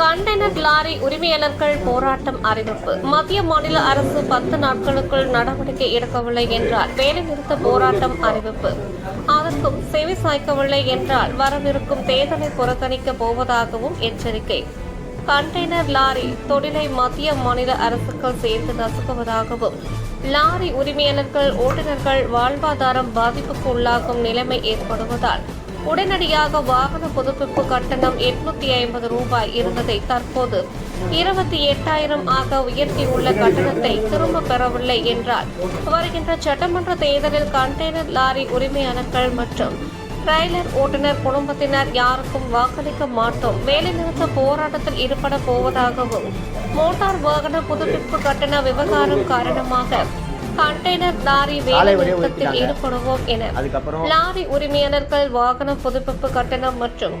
Container lorry உரிமையாளர்கள் போராட்டம் அறிவிப்பு. மத்திய மாநில அரசு பத்து நாட்களுக்குள் நடவடிக்கை எடுக்கவில்லை என்றால் வேலைநிறுத்த போராட்டம் அறிவிப்பு. அதற்கும் செவி சாய்க்கவில்லை என்றால் வரவிருக்கும் தேர்தலை புறக்கணிக்கப் போவதாகவும் எச்சரிக்கை. கண்டெய்னர் லாரி தொழிலை மத்திய மாநில அரசுகள் சேர்ந்து நசுக்குவதாகவும் லாரி உரிமையாளர்கள் ஓட்டுநர்கள் வாழ்வாதாரம் பாதிப்புக்கு உள்ளாகும் நிலைமை ஏற்படுவதால் உடனடியாக வாகன புதுப்பிப்பு கட்டணம் எட்நூத்தி ஐம்பது ரூபாய் இருந்ததை தற்போது இருபத்தி எட்டாயிரம் ஆக உயர்த்தியுள்ள கட்டணத்தை திரும்ப பெறவில்லை என்றால் வருகின்ற சட்டமன்ற தேர்தலில் கண்டெய்னர் லாரி உரிமையாளர்கள் மற்றும் டிரைலர் ஓட்டுநர் குடும்பத்தினர் யாருக்கும் வாக்களிக்க மாட்டோம். வேலைநிறுத்த போராட்டத்தில் ஈடுபட போவதாகவும் மோட்டார் வாகன புதுப்பிப்பு கட்டண விவகாரம் காரணமாக கண்டெய்னர் லாரி ஒதுக்கிட்டாங்க. ஈடுபடுவோம் என லாரி உரிமையாளர்கள் வாகன புதுப்பிப்பு கட்டணம் மற்றும்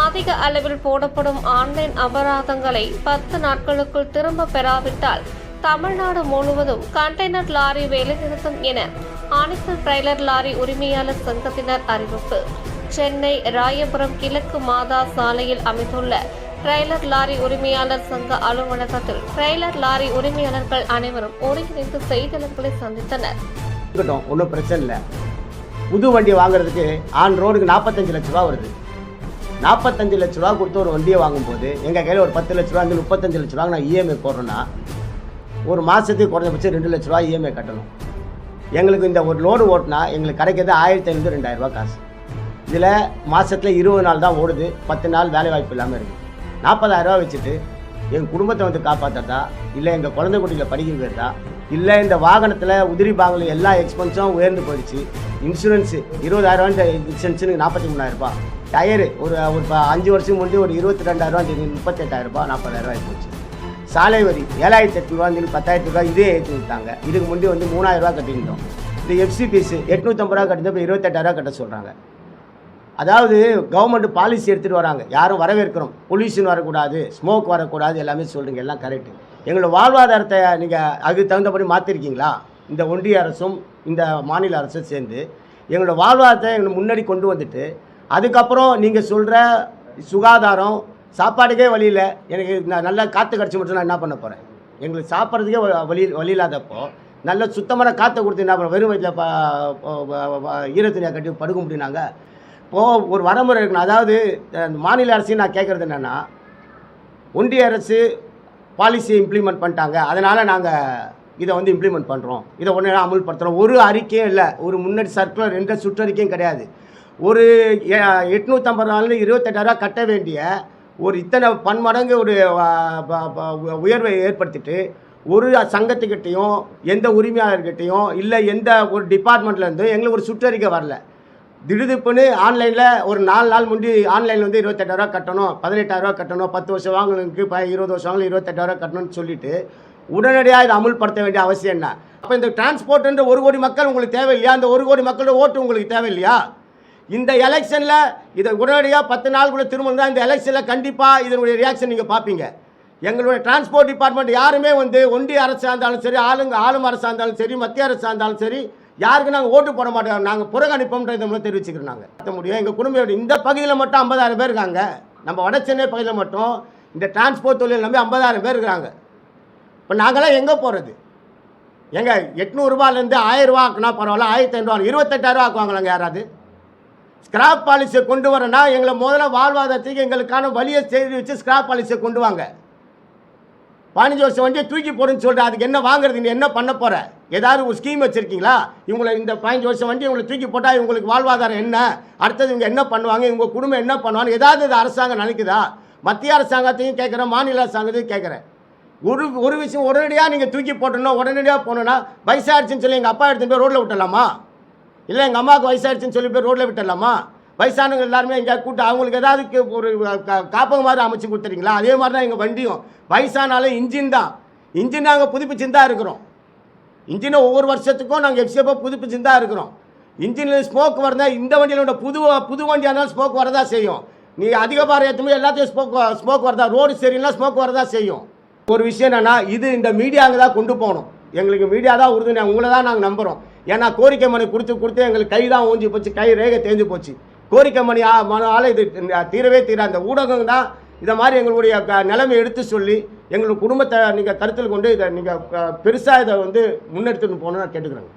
அதிக அளவில் போடப்படும் ஆன்லைன் அபராதங்களை பத்து நாட்களுக்குள் திரும்ப பெறாவிட்டால் தமிழ்நாடு முழுவதும் கண்டெய்னர் லாரி வேலைநிறுத்தம் என அனைத்து டிரைலர் லாரி உரிமையாளர் சங்கத்தினர் அறிவிப்பு சென்னை ராயபுரம் கிழக்கு மாதா சாலையில் அமைந்துள்ள டிரெய்லர் லாரி உரிமையாளர் சங்க அலுவலகத்தில் டிரெய்லர் லாரி உரிமையாளர்கள் அனைவரும் ஒருங்கிணைந்து செய்தியாளர்களை சந்தித்தனர். இருக்கட்டும் ஒன்றும் பிரச்சனை இல்லை. புது வண்டி வாங்குறதுக்கு ஆன் ரோடுக்கு நாற்பத்தஞ்சு லட்ச ரூபா வருது. நாற்பத்தஞ்சு லட்ச ரூபா கொடுத்து ஒரு வண்டியை வாங்கும்போது எங்கள் கையில் ஒரு பத்து லட்ச ரூபா வந்து முப்பத்தஞ்சு லட்ச ரூபா நான் இஎம்ஐ போடுறேன்னா ஒரு மாதத்துக்கு குறைஞ்சபட்சம் ரெண்டு லட்ச ரூபா இஎம்ஐ கட்டணும். எங்களுக்கு இந்த ஒரு லோடு ஓட்டினா எங்களுக்கு கிடைக்கிறது ஆயிரத்தி ஐநூறு ரெண்டாயிரம் காசு. இதில் மாதத்தில் இருபது நாள் தான் ஓடுது பத்து நாள் வேலை வாய்ப்பு இல்லாமல் இருக்குது நாற்பதாயிரரூவா வச்சுட்டு எங்கள் குடும்பத்தை வந்து காப்பாற்றுறதா இல்லை எங்கள் குழந்தை குட்டியில் படிக்க வைக்கிறதா இல்லை இந்த வாகனத்தில் உதிரி பாகங்கள் எல்லா எக்ஸ்பென்ஸும் உயர்ந்து போயிடுச்சு. இன்சூரன்ஸு இருபதாயிரரூவான்னு இன்சூரன்ஸுக்கு நாற்பத்தி மூணாயிரரூபா டயரு ஒரு ஒரு ப- அஞ்சு வருஷம் முன்னாடி ஒரு இருபத்தி ரெண்டாயிரரூவா முப்பத்தெட்டாயிரரூபா நாற்பதாயிரரூவா நாற்பதாயிரம் போச்சு சாலை வரி ஏழாயிரத்தி எட்நூறுவா பத்தாயிரத்தி ரூபா இதே ஏற்றி விட்டாங்க. இதுக்கு முன்னாடி வந்து மூணாயிரம் ரூபா கட்டியிருந்தோம். இந்த எஃப்சி எஃப்சிபிஎஸ் எட்நூற்றம்பது ரூபா கட்டியிருந்தோம் இப்போ இருபத்தெட்டாயிரம் கட்ட சொல்கிறாங்க அதாவது கவர்மெண்ட் பாலிசி எடுத்துகிட்டு வராங்க. யாரும் வரவேற்கிறோம். பொல்யூஷன் வரக்கூடாது ஸ்மோக் வரக்கூடாது எல்லாமே சொல்கிறீங்க எல்லாம் கரெக்டு எங்களோட வாழ்வாதாரத்தை நீங்கள் அதுக்கு தகுந்தபடி மாற்றிருக்கீங்களா இந்த ஒன்றிய அரசும் இந்த மாநில அரசும் சேர்ந்து எங்களோட வாழ்வாதாரத்தை எங்களை முன்னாடி கொண்டு வந்துட்டு அதுக்கப்புறம் நீங்கள் சொல்கிற சுகாதாரம் சாப்பாடுக்கே வழி இல்லை. எனக்கு நான் நல்லா காற்று கிடச்சி மட்டும் நான் என்ன பண்ண போகிறேன் எங்களுக்கு சாப்பிட்றதுக்கே வ- வழி வழி இல்லாதப்போ நல்ல சுத்தமான காற்றை கொடுத்து என்ன பண்ண வெறும் வயிற்றில் ப ஈரத்துணியாக கட்டி படுக்க முடியுனாங்க இப்போது ஒரு வரமுறை இருக்கணும் அதாவது மாநில அரசையும் நான் கேட்குறது என்னென்னா ஒன்றிய அரசு பாலிசி இம்ப்ளிமெண்ட் பண்ணிட்டாங்க. அதனால் நாங்கள் இதை வந்து இம்ப்ளிமெண்ட் பண்ணுறோம் இதை உடனே அமுல்படுத்துகிறோம் ஒரு அறிக்கையும் இல்லை. ஒரு முன்னாடி சர்க்குலர் எந்த சுற்றறிக்கையும் கிடையாது. ஒரு எ- எட்நூற்றம்பது நாளில் இருபத்தெட்டாயிரரூவா கட்ட வேண்டிய ஒரு இத்தனை பன்மடங்கு ஒரு ப- உயர்வை ஏற்படுத்திட்டு ஒரு சங்கத்துக்கிட்டேயும் எந்த உரிமையாளர்கிட்டையும் இல்லை எந்த ஒரு டிபார்ட்மெண்ட்லேருந்தும் எங்களுக்கு ஒரு சுற்றறிக்கை வரல. திடுதிப்புன்னு ஆன்லைனில் ஒரு நாலு நாள் முந்தி ஆன்லைனில் வந்து இருபத்தெட்டாயிரரூவா கட்டணும் பதினெட்டாயிரரூவா கட்டணும் பத்து வருஷம் வாங்கினுக்கு இப்போ இருபது வருஷம் வாங்கணும் இருபத்தெட்டாயிரரூவா கட்டணும்னு சொல்லிட்டு உடனடியாக இதை அமுல்படுத்த வேண்டிய அவசியம் என்ன? அப்போ இந்த டிரான்ஸ்போர்ட்ன்ற ஒரு கோடி மக்கள் உங்களுக்கு தேவையில்லையா? அந்த ஒரு கோடி மக்களோட ஓட்டு உங்களுக்கு தேவையில்லையா? இந்த எலெக்ஷனில் இதை உடனடியாக பத்து நாளுக்குள்ளே திரும்ப தான் இந்த எலெக்ஷனில் கண்டிப்பாக இதனுடைய ரியாக்ஷன் நீங்கள் பார்ப்பீங்க எங்களுடைய டிரான்ஸ்போர்ட் டிபார்ட்மெண்ட் யாருமே வந்து ஒன்றிய அரசாக இருந்தாலும் சரி ஆளுங்க ஆளும் அரசாக இருந்தாலும் சரி மத்திய அரசாக இருந்தாலும் சரி யாருக்கு நாங்கள் ஓட்டு போட மாட்டோம் நாங்கள் புறக்கணிப்போம்ன்றதை மூலம் தெரிவிச்சுக்கிறோம் நாங்கள் முடியும். எங்கள் குடும்பம் இந்த பகுதியில் மட்டும் ஐம்பதாயிரம் பேர் இருக்காங்க. நம்ம வட சென்னை பகுதியில் மட்டும் இந்த டிரான்ஸ்போர்ட் தொழில் நம்பி ஐம்பதாயிரம் பேர் இருக்காங்க. இப்போ நாங்களாம் எங்கே போகிறது எங்க எட்நூறுபாலேருந்து ஆயிரம் ரூபா ஆக்குனா பரவாயில்ல ஆயிரத்தி ஐநூறுவா இருபத்தெட்டாயிரம் ஆக்குவாங்களாங்க யாராவது? ஸ்கிராப் பாலிசியை கொண்டு வரனா எங்களை முதல்ல வாழ்வாதாரத்துக்கு எங்களுக்கான வழியை செய்து வச்சு ஸ்கிராப் பாலிசியை கொண்டு வாங்க. பதினஞ்சு வருஷம் வண்டியை தூக்கி போடுன்னு சொல்கிறேன் அதுக்கு என்ன வாங்குறது? நீ என்ன பண்ண போற? ஏதாவது ஒரு ஸ்கீம் வச்சுருக்கீங்களா? இவங்களை இந்த பதினஞ்சு வருஷம் வண்டி இவங்களை தூக்கி போட்டால் இவங்களுக்கு வாழ்வாதாரம் என்ன? அடுத்தது இவங்க என்ன பண்ணுவாங்க? இவங்க குடும்பம் என்ன பண்ணுவாங்க? ஏதாவது இது அரசாங்கம் நினைக்குதா? மத்திய அரசாங்கத்தையும் கேட்குறேன் மாநில அரசாங்கத்தையும் கேட்குறேன் ஒரு ஒரு விஷயம் உடனடியாக நீங்கள் தூக்கி போட்டணும் உடனடியாக போகணுன்னா வயசாகிடுச்சின்னு சொல்லி எங்கள் அப்பா எடுத்துன்னு போய் ரோட்டில் விட்டலாமா இல்லை எங்கள் அம்மாவுக்கு வயசாகிடுச்சின்னு சொல்லி போய் ரோட்டில் விட்டுடலாமா? வயசானவங்க எல்லாருமே எங்கேயா கூட்டு அவங்களுக்கு ஏதாவது ஒரு கா- காப்பகம் மாதிரி அமைச்சு கொடுத்துறீங்களா? அதே மாதிரி தான் எங்கள் வண்டியும். வயசானாலே இன்ஜின் தான். இன்ஜின் நாங்கள் புதுப்பிச்சுன்னு தான் இருக்கிறோம். இன்ஜினை ஒவ்வொரு வருஷத்துக்கும் நாங்கள் எஃப்சிஎஃபாக புதுப்பிச்சுன்னு தான் இருக்கிறோம். இன்ஜினில் ஸ்மோக் வரதா இந்த வண்டியிலோட புது புது வண்டியாக இருந்தாலும் ஸ்மோக் வரதா செய்யும். நீ அதிக பாரம் ஏற்றும்போது எல்லாத்தையும் ஸ்மோக் ஸ்மோக் வரதா ரோடு சரியில்லை ஸ்மோக் வரதா செய்யும். ஒரு விஷயம் என்னென்னா இது இந்த மீடியாங்க தான் கொண்டு போகணும். எங்களுக்கு மீடியா தான் உறுதுணை உங்களை தான் நாங்கள் நம்புகிறோம் ஏன்னா கோரிக்கை மனு கொடுத்து கொடுத்து எங்களுக்கு கை தான் ஊஞ்சி போச்சு கை ரேகை தேஞ்சு போச்சு. கோரிக்கை மணி ஆ- இது தீரவே தீர. அந்த ஊடகம் தான் இதை மாதிரி எங்களுடைய க- நிலைமை எடுத்து சொல்லி எங்களுடைய குடும்பத்தை நீங்கள் கருத்தில் கொண்டு இதை நீங்கள் பெருசாக இதை வந்து முன்னெடுத்துன்னு போகணும்னு நான் கேட்டுக்கிறேங்க.